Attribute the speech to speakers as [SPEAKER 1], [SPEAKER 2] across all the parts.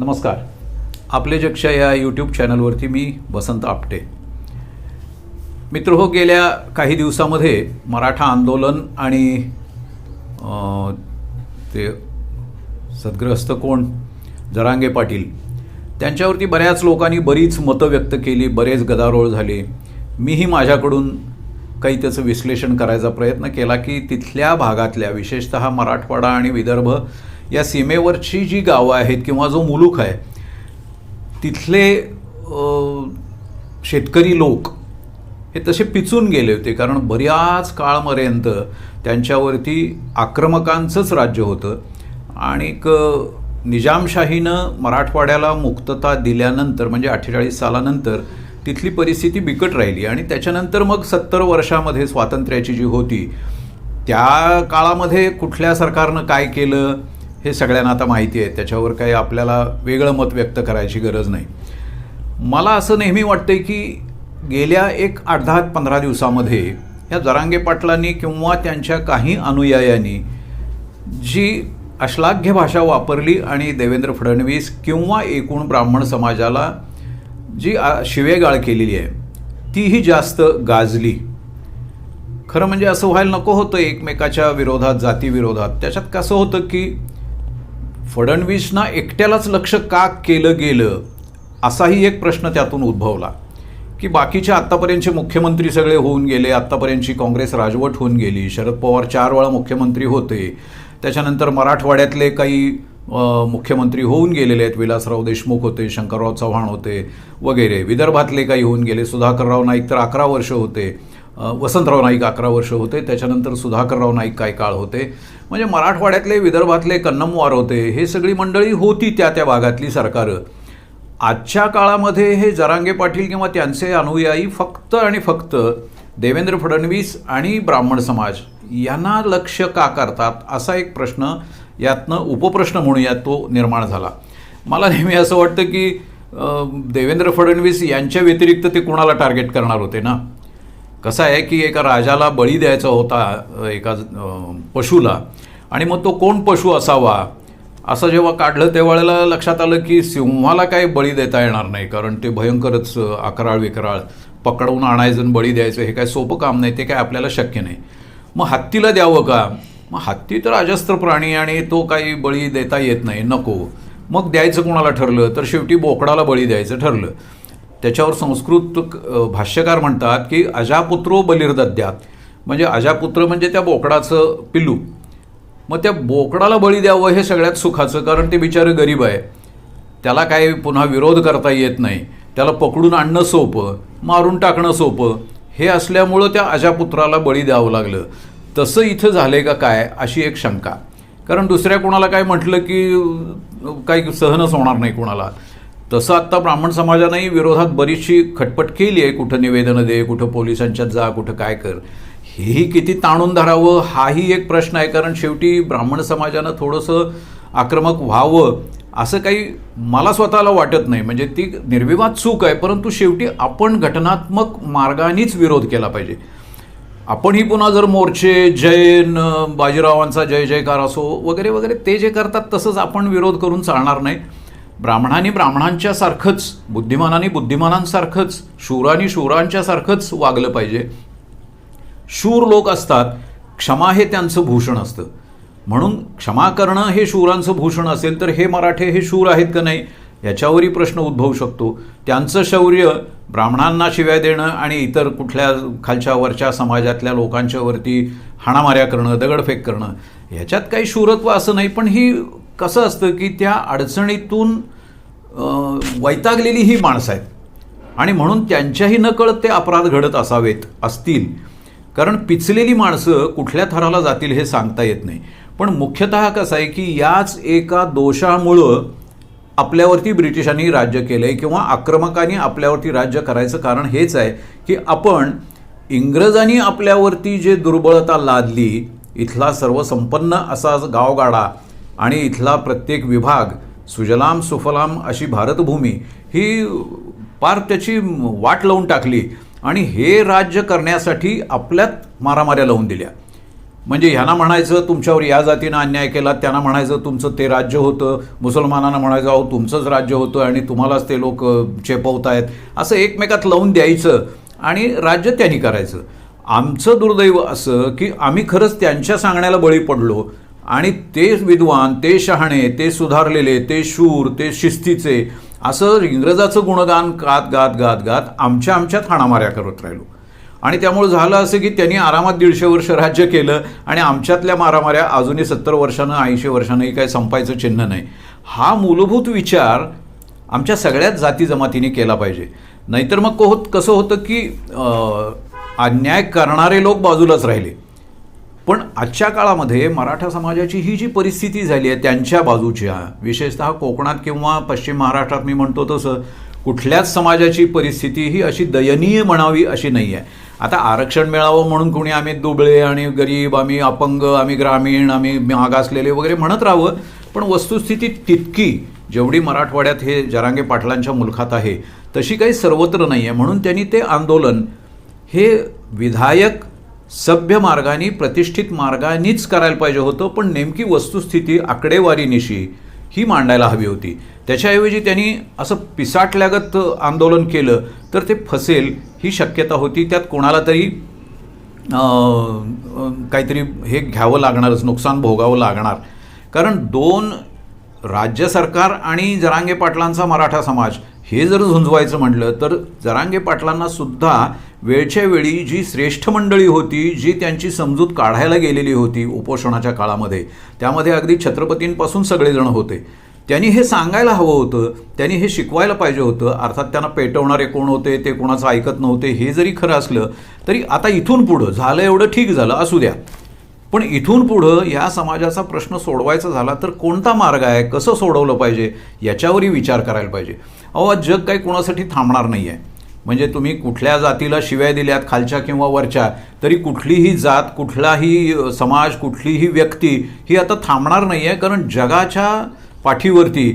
[SPEAKER 1] नमस्कार. आपले जक्षा या यूट्यूब चॅनलवरती मी वसंत आपटे. मित्र हो गेल्या काही दिवसामध्ये मराठा आंदोलन आणि ते सद्ग्रस्त कोण? जरांगे पाटील. त्यांच्यावरती बऱ्याच लोकांनी बरीच मतं व्यक्त केली बरेच गदारोळ झाले. मीही माझ्याकडून काही त्याचं विश्लेषण करायचा प्रयत्न केला की तिथल्या भागातल्या विशेषतः मराठवाडा आणि विदर्भ या सीमेवरची जी गावं आहेत किंवा जो मुलूक आहे तिथले शेतकरी लोक हे तसे पिचून गेले होते. कारण बऱ्याच काळपर्यंत त्यांच्यावरती आक्रमकांचंच राज्य होतं. आणि निजामशाहीनं मराठवाड्याला मुक्तता दिल्यानंतर म्हणजे अठ्ठेचाळीस सालानंतर तिथली परिस्थिती बिकट राहिली. आणि त्याच्यानंतर मग सत्तर वर्षामध्ये स्वातंत्र्याची जी होती त्या काळामध्ये कुठल्या सरकारनं काय केलं? हे सगळ्यांना आता माहिती आहे. त्याच्यावर काही आपल्याला वेगळं मत व्यक्त करायची गरज नाही. मला असं नेहमी वाटतं की गेल्या एक आठ दहा पंधरा दिवसामध्ये या जरांगे पाटलांनी किंवा त्यांच्या काही अनुयायांनी जी अश्लाघ्य भाषा वापरली आणि देवेंद्र फडणवीस किंवा एकूण ब्राह्मण समाजाला जी शिवेगाळ केलेली आहे तीही जास्त गाजली. खरं म्हणजे असं व्हायला नको होतं एकमेकाच्या विरोधात जातीविरोधात. त्याच्यात कसं होतं की फडणवीसना एकट्यालाच लक्ष का केलं गेलं? असाही एक प्रश्न त्यातून उद्भवला. की बाकीचे आत्तापर्यंतचे मुख्यमंत्री सगळे होऊन गेले आत्तापर्यंतची काँग्रेस राजवट होऊन गेली शरद पवार चार वेळा मुख्यमंत्री होते त्याच्यानंतर मराठवाड्यातले काही मुख्यमंत्री होऊन गेलेले आहेत विलासराव देशमुख होते शंकरराव चव्हाण होते वगैरे. विदर्भातले काही होऊन गेले सुधाकरराव नाईक तर अकरा वर्ष होते. वसंतराव नाईक अकरा वर्ष होते. त्याच्यानंतर सुधाकरराव नाईक काही काळ होते. म्हणजे मराठवाड्यातले विदर्भातले कन्नमवार होते. हे सगळी मंडळी होती त्या त्या भागातली सरकारं. आजच्या काळामध्ये हे जरांगे पाटील किंवा त्यांचे अनुयायी फक्त आणि फक्त देवेंद्र फडणवीस आणि ब्राह्मण समाज यांना लक्ष का करतात? असा एक प्रश्न यातनं उपप्रश्न म्हणूया तो निर्माण झाला. मला नेहमी असं वाटतं की देवेंद्र फडणवीस यांच्या व्यतिरिक्त ते कुणाला टार्गेट करणार होते ना? कसं आहे की एका राजाला बळी द्यायचा होता एका पशुला आणि मग तो कोण पशु असावा? असं जेव्हा काढलं तेव्हा लक्षात आलं की सिंहाला काही बळी देता येणार नाही कारण ते भयंकरच अकराळ विकराळ पकडवून आणायचं आणि बळी द्यायचं हे काय सोपं काम नाही ते काय आपल्याला शक्य नाही. मग हत्तीला द्यावं का? मग हत्ती तर अजस्त्र प्राणी आणि तो काही बळी देता येत नाही नको. मग द्यायचं कोणाला ठरलं? तर शेवटी बोकडाला बळी द्यायचं ठरलं. त्याच्यावर संस्कृत भाष्यकार म्हणतात की अजापुत्रो बलिर्दद्यात म्हणजे अजापुत्र म्हणजे त्या बोकडाचं पिल्लू. मग त्या बोकडाला बळी द्यावं हे सगळ्यात सुखाचं कारण ते बिचारं गरीब आहे. त्याला काय पुन्हा विरोध करता येत नाही. त्याला पकडून आणणं सोपं मारून टाकणं सोपं. हे असल्यामुळं त्या अजापुत्राला बळी द्यावं लागलं. तसं इथं झालंय का काय अशी एक शंका. कारण दुसऱ्या कोणाला काय म्हटलं की काही सहनच होणार नाही कोणाला. तसं आत्ता ब्राह्मण समाजानंही विरोधात बरीचशी खटपट केली आहे. कुठं निवेदनं दे कुठं पोलिसांच्यात जा कुठं काय कर. हेही किती ताणून धरावं हाही एक प्रश्न आहे. कारण शेवटी ब्राह्मण समाजानं थोडंसं आक्रमक व्हावं असं काही मला स्वतःला वाटत नाही. म्हणजे ती निर्विवाद चूक आहे. परंतु शेवटी आपण घटनात्मक मार्गानेच विरोध केला पाहिजे. आपणही पुन्हा जर मोर्चे जैन बाजीरावांचा जय जयकार असो वगैरे वगैरे ते जे करतात तसंच आपण विरोध करून चालणार नाही. ब्राह्मणांनी ब्राह्मणांच्या सारखंच बुद्धिमानांनी बुद्धिमानांसारखंच शूरांनी शूरांच्या सारखंच वागलं पाहिजे. शूर लोक असतात क्षमा हे त्यांचं भूषण असतं. म्हणून क्षमा करणं हे शूरांचं भूषण असेल तर हे मराठे हे शूर आहेत का नाही याच्यावरही प्रश्न उद्भवू शकतो. त्यांचं शौर्य ब्राह्मणांना शिव्या देणं आणि इतर कुठल्या खालच्या वरच्या समाजातल्या लोकांच्यावरती हाणामाऱ्या करणं दगडफेक करणं याच्यात काही शूरत्व असं नाही. पण ही कसं असतं की त्या अडचणीतून वैतागलेली ही माणसं आहेत. आणि म्हणून त्यांच्याही नकळत ते अपराध घडत असावेत असतील. कारण पिचलेली माणसं कुठल्या थराला जातील हे सांगता येत नाही. पण मुख्यतः कसं आहे की याच एका दोषामुळं आपल्यावरती ब्रिटिशांनी राज्य केलं आहे किंवा आक्रमकांनी आपल्यावरती राज्य करायचं कारण हेच आहे की आपण इंग्रजांनी आपल्यावरती जे दुर्बळता लादली इथला सर्वसंपन्न असा गावगाडा आणि इथला प्रत्येक विभाग सुजलाम सुफलाम अशी भारतभूमी ही पार त्याची वाट लावून टाकली आणि हे राज्य करण्यासाठी आपल्यात मारामाऱ्या लावून दिल्या. म्हणजे ह्यांना म्हणायचं तुमच्यावर या जातीनं अन्याय केला त्यांना म्हणायचं तुमचं ते राज्य होतं मुसलमानांना म्हणायचं अहो तुमचंच राज्य होतं आणि तुम्हालाच ते लोक चेपवतायत. असं एकमेकात लावून द्यायचं आणि राज्य त्यांनी करायचं. आमचं दुर्दैव असं की आम्ही खरंच त्यांच्या सांगण्याला बळी पडलो आणि ते विद्वान ते शहाणे ते सुधारलेले ते शूर ते शिस्तीचे असं इंग्रजाचं गुणगान गात गात गात गात आमच्या आमच्यात हाणामाऱ्या करत राहिलो. आणि त्यामुळे झालं असं की त्यांनी आरामात दीडशे वर्ष राज्य केलं आणि आमच्यातल्या मारामाऱ्या अजूनही सत्तर वर्षानं ऐंशी वर्षानंही काही संपायचं चिन्ह नाही. हा मूलभूत विचार आमच्या सगळ्याच जाती जमातीने केला पाहिजे. नाहीतर मग होत कसं होतं की अन्याय करणारे लोक बाजूलाच राहिले. पण आजच्या काळामध्ये मराठा समाजाची ही जी परिस्थिती झाली आहे त्यांच्या बाजूच्या विशेषतः कोकणात किंवा पश्चिम महाराष्ट्रात मी म्हणतो तसं कुठल्याच समाजाची परिस्थिती ही अशी दयनीय म्हणावी अशी नाही आहे. आता आरक्षण मिळावं म्हणून कोणी आम्ही दुबळे आणि गरीब आम्ही अपंग आम्ही ग्रामीण आम्ही मागासलेले वगैरे म्हणत राहावं पण वस्तुस्थिती तितकी जेवढी मराठवाड्यात हे जरांगे पाटलांच्या मुलखात आहे तशी काही सर्वत्र नाही आहे म्हणून त्यांनी ते आंदोलन हे विधायक सभ्य मार्गाने प्रतिष्ठित मार्गानेच करायला पाहिजे होतं पण नेमकी वस्तुस्थिती आकडेवारीनिशी ही मांडायला हवी होती. त्याच्याऐवजी त्यांनी असं पिसाटल्यागत आंदोलन केलं तर ते फसेल ही शक्यता होती. त्यात कोणाला तरी काहीतरी हे घ्यावं लागणारच नुकसान भोगावं लागणार. कारण दोन राज्य सरकार आणि जरांगे पाटलांचा मराठा समाज हे जर झुंजवायचं म्हटलं तर जरांगे पाटलांना सुद्धा वेळच्या वेळी जी श्रेष्ठ मंडळी होती जी त्यांची समजूत काढायला गेलेली होती उपोषणाच्या काळामध्ये त्यामध्ये अगदी छत्रपतींपासून सगळेजण होते. त्यांनी हे सांगायला हवं होतं त्यांनी हे शिकवायला पाहिजे होतं अर्थात त्यांना पेटवणारे कोण होते ते कोणाचं ऐकत नव्हते हे जरी खरं असलं तरी आता इथून पुढं झालं एवढं ठीक झालं असू द्या. पण इथून पुढं या समाजाचा प्रश्न सोडवायचा झाला तर कोणता मार्ग आहे कसं सोडवलं पाहिजे याच्यावरही विचार करायला पाहिजे. अहो जग काही कोणासाठी थांबणार नाही आहे म्हणजे तुम्ही कुठल्या जातीला शिव्या दिल्यात खालच्या किंवा वरच्या तरी कुठलीही जात कुठलाही समाज कुठलीही व्यक्ती ही आता थांबणार नाही आहे कारण जगाच्या पाठीवरती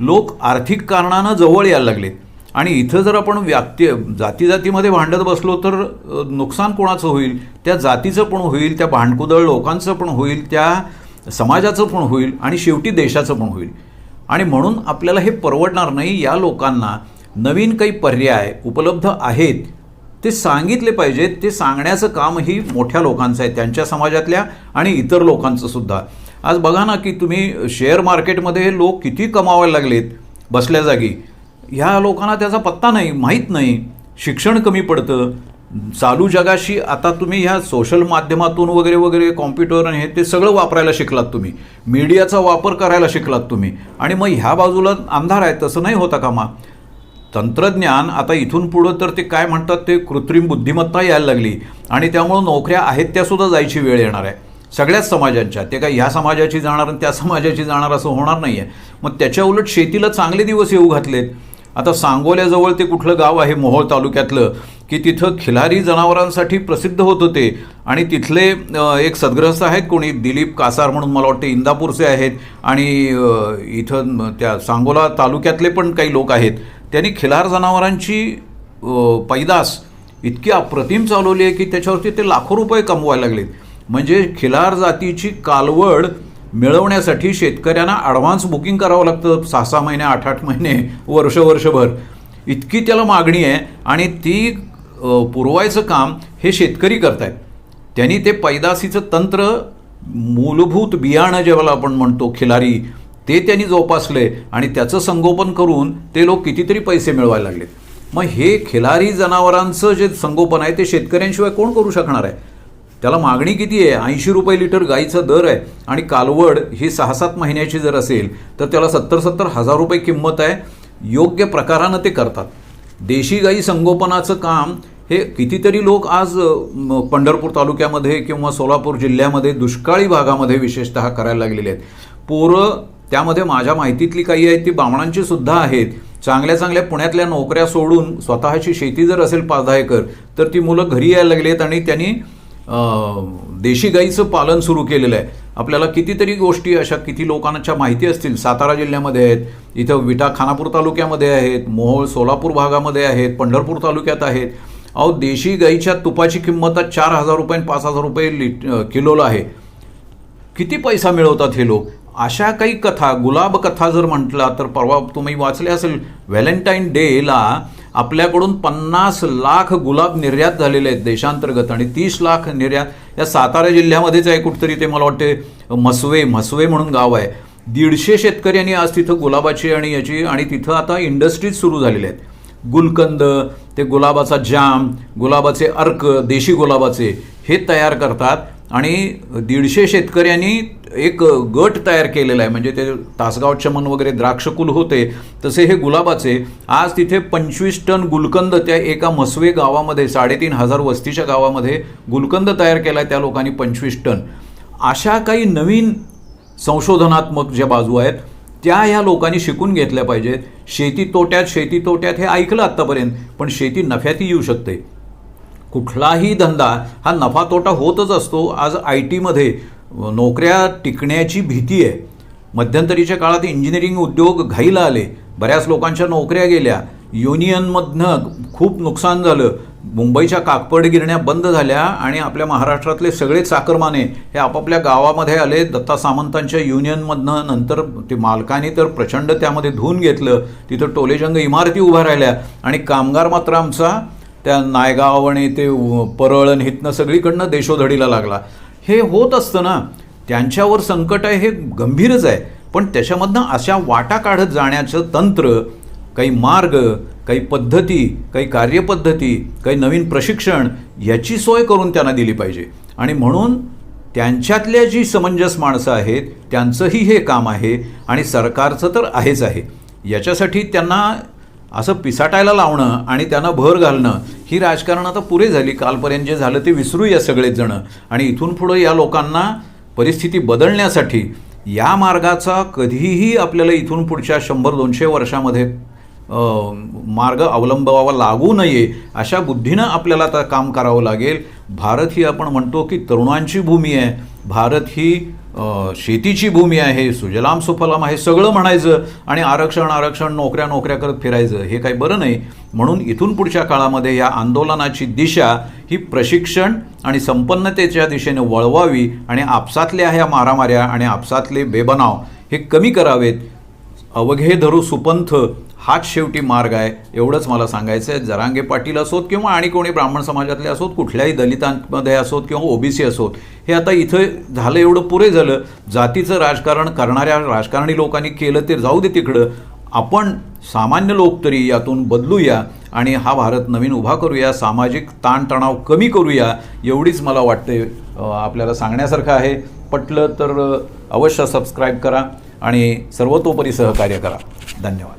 [SPEAKER 1] लोक आर्थिक कारणानं जवळ यायला लागलेत. आणि इथं जर आपण व्यक्ती जाती जातीमध्ये भांडत बसलो तर नुकसान कोणाचं होईल? त्या जातीचं पण होईल त्या भांडकुदळ लोकांचं पण होईल त्या समाजाचं पण होईल आणि शेवटी देशाचं पण होईल. आणि म्हणून आपल्याला हे परवडणार नाही या लोकांना नवीन काही पर्याय उपलब्ध आहेत ते सांगितले पाहिजेत ते सांगण्याचं कामही मोठ्या लोकांचं आहे त्यांच्या समाजातल्या आणि इतर लोकांचं सुद्धा. आज बघा ना की तुम्ही शेअर मार्केटमध्ये लोक किती कमावायला लागलेत बसल्या जागी. ह्या लोकांना त्याचा पत्ता नाही माहीत नाही. शिक्षण कमी पडतं. चालू जगाशी आता तुम्ही ह्या सोशल माध्यमातून वगैरे वगैरे कॉम्प्युटर आणि हे ते सगळं वापरायला शिकलात तुम्ही. मीडियाचा वापर करायला शिकलात तुम्ही. आणि मग ह्या बाजूला अंधार आहे तसं नाही होता कामा. तंत्रज्ञान आता इथून पुढं तर ते काय म्हणतात ते कृत्रिम बुद्धिमत्ता यायला लागली. आणि त्यामुळं नोकऱ्या आहेत त्यासुद्धा जायची वेळ येणार आहे. सगळ्याच समाजांच्या ते काय ह्या समाजाची जाणार आणि त्या समाजाची जाणार असं होणार नाही आहे मग त्याच्या उलट शेतीला चांगले दिवस येऊ घातलेत. आता सांगोल्याजवळ ते कुठलं गाव आहे मोहोळ तालुक्यातलं की तिथं खिलारी जनावरांसाठी प्रसिद्ध होत होते. आणि तिथले एक सद्ग्रस्त आहेत कोणी दिलीप कासार म्हणून मला वाटतं इंदापूरचे आहेत. आणि इथं त्या सांगोला तालुक्यातले पण काही लोक आहेत. त्यांनी खिलार जनावरांची पैदास इतकी अप्रतिम चालवली आहे की त्याच्यावरती ते लाखो रुपये कमवायला लागलेत. म्हणजे खिलार जातीची कालवड मिळवण्यासाठी शेतकऱ्यांना ॲडव्हान्स बुकिंग करावं लागतं. सहा सहा महिने आठ आठ महिने वर्ष वर्षभर. इतकी त्याला मागणी आहे आणि ती पुरवायचं काम हे शेतकरी करतायत. त्यांनी ते पैदासीचं तंत्र मूलभूत बियाणं ज्याला आपण म्हणतो खिलारी ते त्यांनी जोपासले आणि त्याचं संगोपन करून ते लोक कितीतरी पैसे मिळवायला लागलेत. मग हे खिलारी जनावरांचं जे संगोपन आहे ते शेतकऱ्यांशिवाय कोण करू शकणार आहे? त्याला मागणी किती आहे? ऐंशी रुपये लिटर गाईचा दर आहे आणि कालवड ही सहा सात महिन्याची जर असेल तर त्याला सत्तर सत्तर हजार रुपये किंमत आहे. योग्य प्रकारानं ते करतात. देशी गाई संगोपनाचं काम हे कितीतरी लोक आज पंढरपूर तालुक्यामध्ये किंवा सोलापूर जिल्ह्यामध्ये दुष्काळी भागामध्ये विशेषतः करायला लागलेले आहेत. पोरं त्यामध्ये माझ्या माहितीतली काही आहेत ती बामणांची सुद्धा आहेत. चांगल्या चांगल्या पुण्यातल्या नोकऱ्या सोडून स्वतःची शेती जर असेल पाच दहा एकर तर ती मुलं घरी यायला लागली आहेत आणि त्यांनी देशी गाईचं पालन सुरू केलेलं आहे. आपल्याला कितीतरी गोष्टी अशा किती लोकांच्या माहिती असतील. सातारा जिल्ह्यामध्ये आहेत इथं विटा खानापूर तालुक्यामध्ये आहेत मोहोळ सोलापूर भागामध्ये आहेत पंढरपूर तालुक्यात आहेत. अहो देशी गाईच्या तुपाची किंमत चार हजार रुपये पाच हजार रुपये लिट किलोला आहे. किती पैसा मिळवतात हे लोक? अशा काही कथा गुलाब कथा जर म्हटला तर परवा तुम्ही वाचले असेल व्हॅलेंटाईन डेला आपल्याकडून पन्नास लाख गुलाब निर्यात झालेले आहेत देशांतर्गत आणि तीस लाख निर्यात या सातारा जिल्ह्यामध्येच आहे कुठतरी ते मला वाटते मसवे मसवे म्हणून गाव आहे. दीडशे शेतकऱ्यांनी आज तिथं गुलाबाची आणि याची आणि तिथं आता इंडस्ट्रीज सुरू झालेल्या आहेत. गुलकंद ते गुलाबाचा जाम गुलाबाचे अर्क देशी गुलाबाचे हे तयार करतात. आणि दीडशे शेतकऱ्यांनी एक गट तयार केलेला आहे. म्हणजे ते तासगाव चमन वगैरे द्राक्षकुल होते तसे हे गुलाबाचे. आज तिथे पंचवीस टन गुलकंद त्या एका मसवे गावामध्ये साडेतीन हजार वस्तीच्या गावामध्ये गुलकंद तयार केला आहे त्या लोकांनी पंचवीस टन. अशा काही नवीन संशोधनात्मक ज्या बाजू आहेत त्या ह्या लोकांनी शिकून घेतल्या पाहिजेत. शेती तोट्यात शेती तोट्यात हे ऐकलं आत्तापर्यंत पण शेती नफ्यातही येऊ शकते. कुठलाही धंदा हा नफा तोटा होतच असतो. आज आय टीमध्ये नोकऱ्या टिकण्याची भीती आहे. मध्यंतरीच्या काळात इंजिनिअरिंग उद्योग घाईला आले. बऱ्याच लोकांच्या नोकऱ्या गेल्या. युनियनमधनं खूप नुकसान झालं. मुंबईच्या काकपड गिरण्या बंद झाल्या आणि आपल्या महाराष्ट्रातले सगळे चाकरमाने हे आपापल्या गावामध्ये आले. दत्ता सामंतांच्या युनियनमधनं नंतर ते मालकाने तर प्रचंड त्यामध्ये धुवून घेतलं. तिथं टोलेजंग इमारती उभ्या राहिल्या आणि कामगार मात्र आमचा त्या नायगाव आणि ते परळण हितनं सगळीकडनं देशोधडीला लागला. हे होत असतं ना त्यांच्यावर संकट आहे हे गंभीरच आहे. पण त्याच्यामधनं अशा वाटा काढत जाण्याचं तंत्र काही मार्ग काही पद्धती काही कार्यपद्धती काही नवीन प्रशिक्षण याची सोय करून त्यांना दिली पाहिजे. आणि म्हणून त्यांच्यातल्या जी समंजस माणसं आहेत त्यांचंही हे काम आहे आणि सरकारचं तर आहेच आहे. याच्यासाठी त्यांना असं पिसाटायला लावणं आणि त्यांना भर घालणं ही राजकारण आता पुरे झाली. कालपर्यंत जे झालं ते विसरूया सगळेच जण. आणि इथून पुढं या लोकांना परिस्थिती बदलण्यासाठी या मार्गाचा कधीही आपल्याला इथून पुढच्या शंभर दोनशे वर्षामध्ये मार्ग अवलंबावा लागू नये अशा बुद्धीनं आपल्याला आता काम करावं लागेल. भारत ही आपण म्हणतो की तरुणांची भूमी आहे. भारत ही शेतीची भूमी आहे सुजलाम सुफलाम आहे सगळं म्हणायचं आणि आरक्षण आरक्षण नोकऱ्या नोकऱ्या करत फिरायचं हे काही बरं नाही. म्हणून इथून पुढच्या काळामध्ये या आंदोलनाची दिशा ही प्रशिक्षण आणि संपन्नतेच्या दिशेने वळवावी आणि आपसातल्या ह्या मारामाऱ्या आणि आपसातले बेबनाव हे कमी करावेत. अवघे धरू सुपंथ हाच शेवटी मार्ग आहे. एवढंच मला सांगायचं आहे जरांगे पाटील असोत किंवा आणि कोणी ब्राह्मण समाजातले असोत कुठल्याही दलितांमध्ये असोत किंवा ओबीसी असोत हे आता इथं झालं एवढं पुरे झालं. जातीचं राजकारण करणाऱ्या राजकारणी लोकांनी केलं ते जाऊ दे तिकडं. आपण सामान्य लोक तरी यातून बदलूया आणि हा भारत नवीन उभा करूया. सामाजिक ताणतणाव कमी करूया एवढीच मला वाटते आपल्याला सांगण्यासारखं आहे. पटलं तर अवश्य सबस्क्राईब करा आणि सर्वतोपरी सहकार्य करा. धन्यवाद.